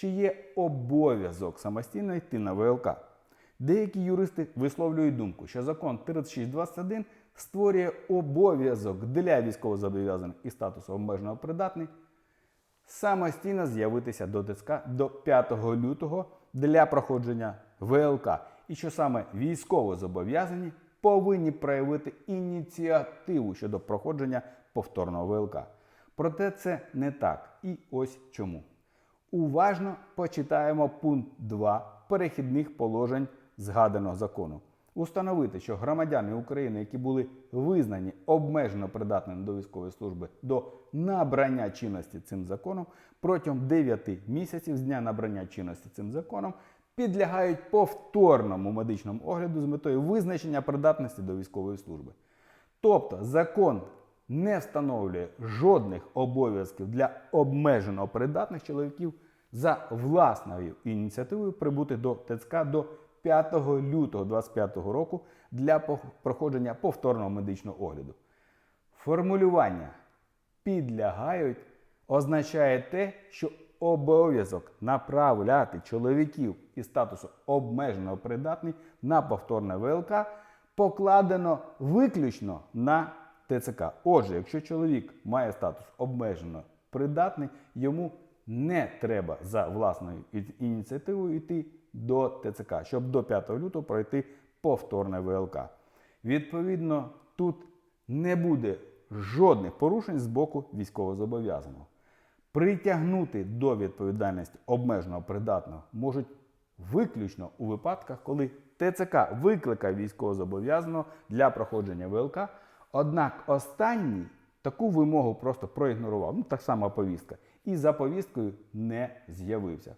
чи є обов'язок самостійно йти на ВЛК. Деякі юристи висловлюють думку, що закон 3621 створює обов'язок для військовозобов'язаних і статусу обмежено придатних самостійно з'явитися до ТЦК до 5 лютого для проходження ВЛК. І що саме військовозобов'язані повинні проявити ініціативу щодо проходження повторного ВЛК. Проте це не так. І ось чому. Уважно почитаємо пункт 2 перехідних положень згаданого закону. Установити, що громадяни України, які були визнані обмежено придатними до військової служби до набрання чинності цим законом, протягом 9 місяців з дня набрання чинності цим законом підлягають повторному медичному огляду з метою визначення придатності до військової служби. Тобто закон не встановлює жодних обов'язків для обмежено придатних чоловіків за власною ініціативою прибути до ТЦК до 5 лютого 2025 року для проходження повторного медичного огляду. Формулювання підлягають означає те, що обов'язок направляти чоловіків із статусу обмежено придатний на повторне ВЛК покладено виключно на ТЦК. Отже, якщо чоловік має статус обмежено придатний, йому не треба за власною ініціативою йти до ТЦК, щоб до 5 лютого пройти повторне ВЛК. Відповідно, тут не буде жодних порушень з боку військовозобов'язаного. Притягнути до відповідальності обмеженого придатного можуть виключно у випадках, коли ТЦК викликає військовозобов'язаного для проходження ВЛК. Однак останній таку вимогу просто проігнорував. Ну, так само повістка. І за повісткою не з'явився.